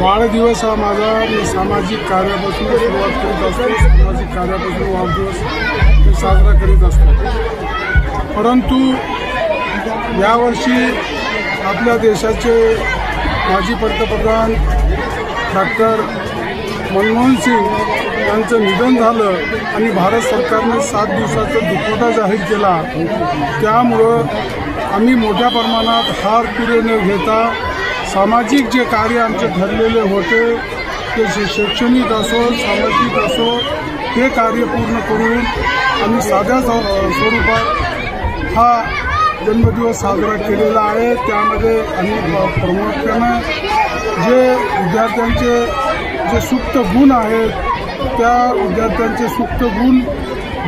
वाढदिवस हा माझा मी सामाजिक कार्यापासून सुरुवात करीत असतो. सामाजिक कार्यापासून वाढदिवस साजरा करीत असतो. परंतु यावर्षी आपल्या देशाचे माजी पंतप्रधान डॉक्टर मनमोहन सिंग यांचं निधन झालं आणि भारत सरकारने सात दिवसाचा दुखवटा जाहीर केला. त्यामुळं आम्ही मोठ्या प्रमाणात हार तुरे न घेता सामाजिक जे कार्य आमचे ठरलेले होते ते शै- शैक्षणिक असो सामाजिक असो ते कार्य पूर्ण करून आम्ही साध्या स्वरूपात हा जन्मदिवस साजरा केलेला आहे. त्यामध्ये आम्ही प- प्रामुख्यानं जे विद्यार्थ्यांचे जे सुप्त गुण आहेत त्या विद्यार्थ्यांचे सुप्त गुण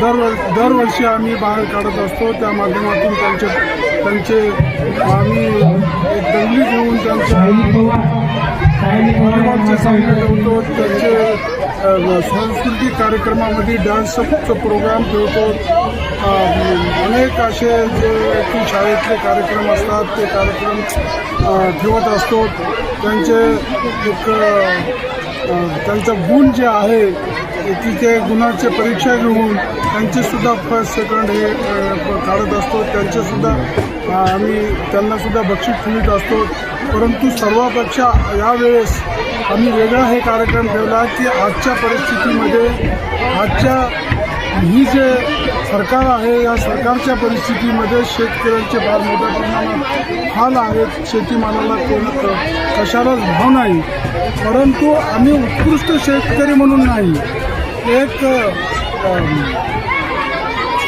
दरवर् दरवर्षी आम्ही बाहेर काढत असतो. त्या माध्यमातून त्यांचे त्यांचे आम्ही एक दंगली घेऊन त्यांचे व्हॉलीबॉलचे सामने ठेवतो त्यांचे सांस्कृतिक कार्यक्रमामध्ये डान्सचं प्रोग्राम ठेवतो. अनेक असे जे की शाळेतले कार्यक्रम असतात ते कार्यक्रम ठेवत असतो. त्यांचे एक त्यांचं त्यांचा गुण जे आहे तिथे गुणाचे परीक्षा घेऊन त्यांचेसुद्धा फर्स्ट सेकंड हे काढत असतो. त्यांचेसुद्धा आम्ही त्यांनासुद्धा बक्षीस ठेवीत असतो. परंतु सर्वापेक्षा यावेळेस आम्ही वेगळा हे कार्यक्रम ठेवला की आजच्या परिस्थितीमध्ये आजच्या ही जे सरकार आहे या सरकारच्या परिस्थितीमध्ये शेतकऱ्यांचे फार मोठ्या प्रमाणात हाल आहेत. शेतीमालाला कोण कशालाच भाव नाही. परंतु आम्ही उत्कृष्ट शेतकरी म्हणून नाही. एक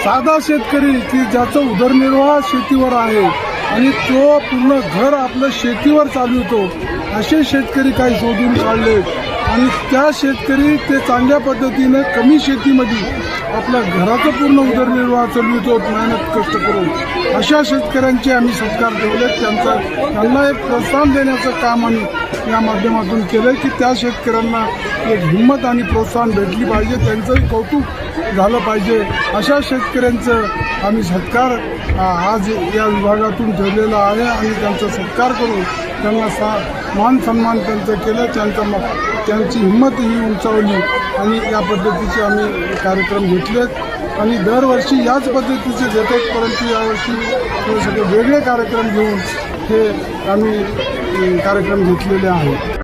साधा शेतकरी की ज्याचं उदरनिर्वाह शेतीवर आहे आणि तो पूर्ण घर आपलं शेतीवर चालवतो असे शेतकरी काही शोधून काढले. आणि त्या शेतकरी ते चांगल्या पद्धतीने कमी शेतीमध्ये आपल्या घराचं पूर्ण उदरनिर्वाह चालवितो मेहनत कष्ट करून अशा शेतकऱ्यांचे आम्ही सत्कार ठेवले त्यांचा त्यांना एक प्रोत्साहन देण्याचं काम आम्ही या माध्यमातून केलं की त्या शेतकऱ्यांना एक हिंमत आणि प्रोत्साहन भेटली पाहिजे त्यांचंही कौतुक झालं पाहिजे. अशा शेतकऱ्यांचं आम्ही सत्कार आज या विभागातून ठेवलेला आहे आणि त्यांचा सत्कार करून त्यांना सा मान सन्मान त्यांचं केलं त्यांचा मग त्यांची हिंमत ही उंचावली आणि या पद्धतीचे आम्ही कार्यक्रम घेतलेत. आणि दरवर्षी याच पद्धतीचे घेतात परंतु यावर्षी सगळे वेगळे कार्यक्रम घेऊन हे आम्ही कार्यक्रम घेतलेले आहेत.